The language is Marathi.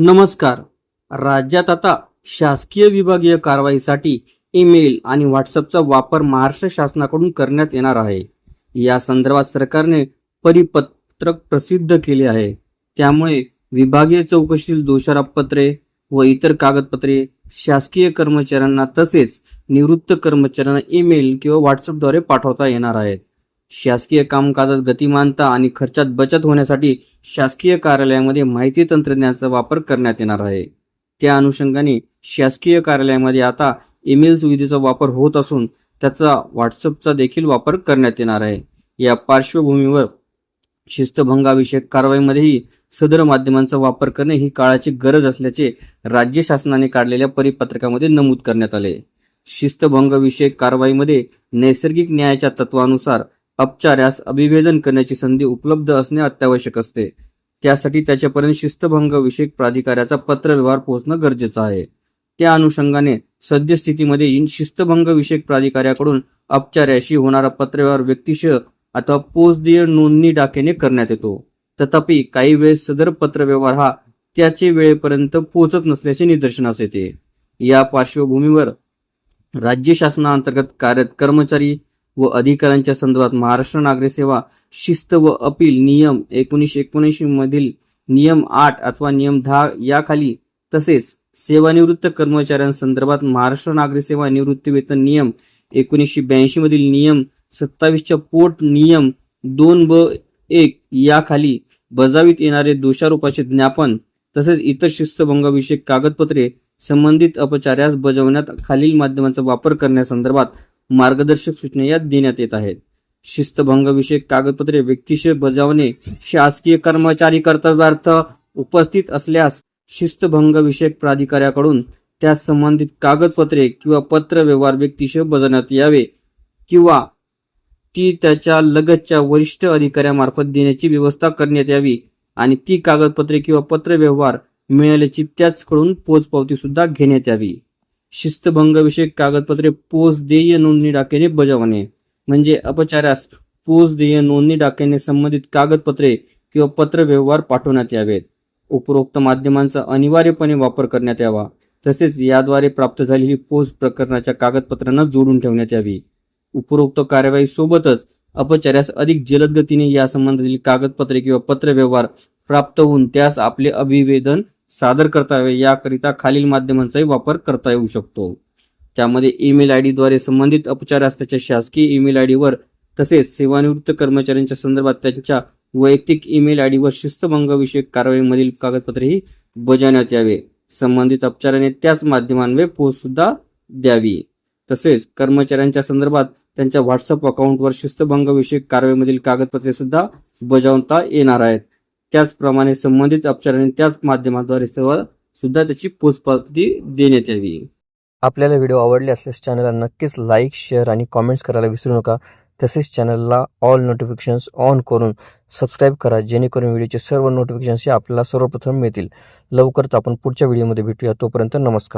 नमस्कार. राज्यात आता शासकीय विभागीय कारवाईसाठी ईमेल आणि व्हॉट्सअपचा वापर महाराष्ट्र शासनाकडून करण्यात येणार आहे. या संदर्भात सरकारने परिपत्रक प्रसिद्ध केले आहे. त्यामुळे विभागीय चौकशीतील दोषारोपपत्रे व इतर कागदपत्रे शासकीय कर्मचाऱ्यांना तसेच निवृत्त कर्मचाऱ्यांना ईमेल किंवा व्हॉट्सअपद्वारे पाठवता येणार आहेत. शासकीय कामकाजात गतिमानता आणि खर्चात बचत होण्यासाठी शासकीय कार्यालयामध्ये माहिती तंत्रज्ञानाचा वापर करण्यात येणार आहे. त्या अनुषंगाने शासकीय कार्यालयामध्ये आता ईमेल सुविधेचा वापर होत असून त्याचा व्हॉट्सअपचा देखील वापर करण्यात येणार आहे. या पार्श्वभूमीवर शिस्तभंगाविषयक कारवाईमध्येही सदर माध्यमांचा वापर करणे ही काळाची गरज असल्याचे राज्य शासनाने काढलेल्या परिपत्रकामध्ये नमूद करण्यात आले. शिस्तभंगविषयक कारवाईमध्ये नैसर्गिक न्यायाच्या तत्वानुसार अपचार्यास अभिवेदन करण्याची संधी उपलब्ध असणे अत्यावश्यक असते. त्यासाठी त्याच्यापर्यंत शिस्तभंग विषयक प्राधिकाऱ्याचा पत्रव्यवहार पोहोचणं गरजेचं आहे. त्या अनुषंगाने सद्यस्थितीमध्ये शिस्तभंग विषयक प्राधिकाऱ्याकडून अपचार्याशी होणारा पत्रव्यवहार व्यक्तिशः अथवा पोचदेय नोंदणी डाकेने करण्यात येतो. तथापि काही वेळेस सदर पत्रव्यवहार हा त्याचे वेळेपर्यंत पोहोचत नसल्याचे निदर्शनास येते. या पार्श्वभूमीवर राज्य शासनाअंतर्गत कार्यरत कर्मचारी व अधिकाऱ्यांच्या संदर्भात महाराष्ट्र नागरी सेवा शिस्त व अपील नियम एकोणीसशे एकोणऐंशी मधील नियम आठ अथवा नियम दहा याखाली तसेच सेवानिवृत्त कर्मचाऱ्यांसंदर्भात महाराष्ट्र नागरी सेवा निवृत्ती वेतन नियम एकोणीसशे ब्याऐंशी मधील नियम सत्तावीसच्या पोट नियम दोन ब एक याखाली बजावीत येणारे दोषारोपाचे ज्ञापन तसेच इतर शिस्तभंगाविषयक कागदपत्रे संबंधित अपचार्यास बजावण्यात खालील माध्यमांचा वापर करण्यासंदर्भात मार्गदर्शक सूचना यात देण्यात येत आहेत. शिस्तभंगविषयक कागदपत्रे व्यक्तिशः बजावणे शासकीय कर्मचारी कर्तव्यार्थ उपस्थित असल्यास शिस्तभंगविषयक प्राधिकाऱ्याकडून त्यास संबंधित कागदपत्रे किंवा पत्र व्यवहार व्यक्तिशः बजावण्यात यावे किंवा ती त्याच्या लगतच्या वरिष्ठ अधिकाऱ्यामार्फत देण्याची व्यवस्था करण्यात यावी आणि ती कागदपत्रे किंवा पत्र व्यवहार मिळाल्याची त्याचकडून पोचपावती सुद्धा घेण्यात यावी. शिस्तभंग विषयक कागदपत्रे पोच देय नोंदणी डाकेने बजावणे. म्हणजे अपचारास पोच देय नोंदणी डाकेने संबंधित कागदपत्रे किंवा पत्र व्यवहार पाठवण्यात यावेत. उपरोक्त माध्यमांचा अनिवार्यपणे वापर करण्यात यावा. तसेच याद्वारे प्राप्त झालेली पोच प्रकरणाच्या कागदपत्रांना जोडून ठेवण्यात यावी. उपरोक्त कार्यवाही सोबतच अपचार्यास अधिक जलद गतीने या संबंधातील कागदपत्रे किंवा पत्रव्यवहार प्राप्त होऊन त्यास आपले अभिवेदन सादर करता यावे याकरिता खालील माध्यमांचाही वापर करता येऊ शकतो. त्यामध्ये ईमेल आय डीद्वारे संबंधित अपचार त्याच्या शासकीय ईमेल आय डीवर तसेच सेवानिवृत्त कर्मचाऱ्यांच्या संदर्भात त्यांच्या वैयक्तिक ईमेल आय डीवर शिस्तभंगविषयक कारवाईमधील कागदपत्रेही बजावण्यात यावे. संबंधित अपचाराने त्याच माध्यमांवर पोचसुद्धा द्यावी. तसेच कर्मचाऱ्यांच्या संदर्भात त्यांच्या व्हॉट्सअप अकाउंटवर शिस्तभंगविषयक कारवाईमधील कागदपत्रे सुद्धा बजावता येणार आहेत. त्याचप्रमाणे संबंधित अपचाराने त्याच माध्यमाद्वारे सर्व सुद्धा त्याची पोचपावती देण्यात यावी. आपल्याला व्हिडिओ आवडले असल्यास चॅनलला नक्कीच लाईक शेअर आणि कॉमेंट्स करायला विसरू नका. तसेच चॅनलला ऑल नोटिफिकेशन्स ऑन करून सबस्क्राईब करा जेणेकरून व्हिडिओचे सर्व नोटिफिकेशन्स हे आपल्याला सर्वप्रथम मिळतील. लवकरच आपण पुढच्या व्हिडिओमध्ये भेटूया. तोपर्यंत नमस्कार.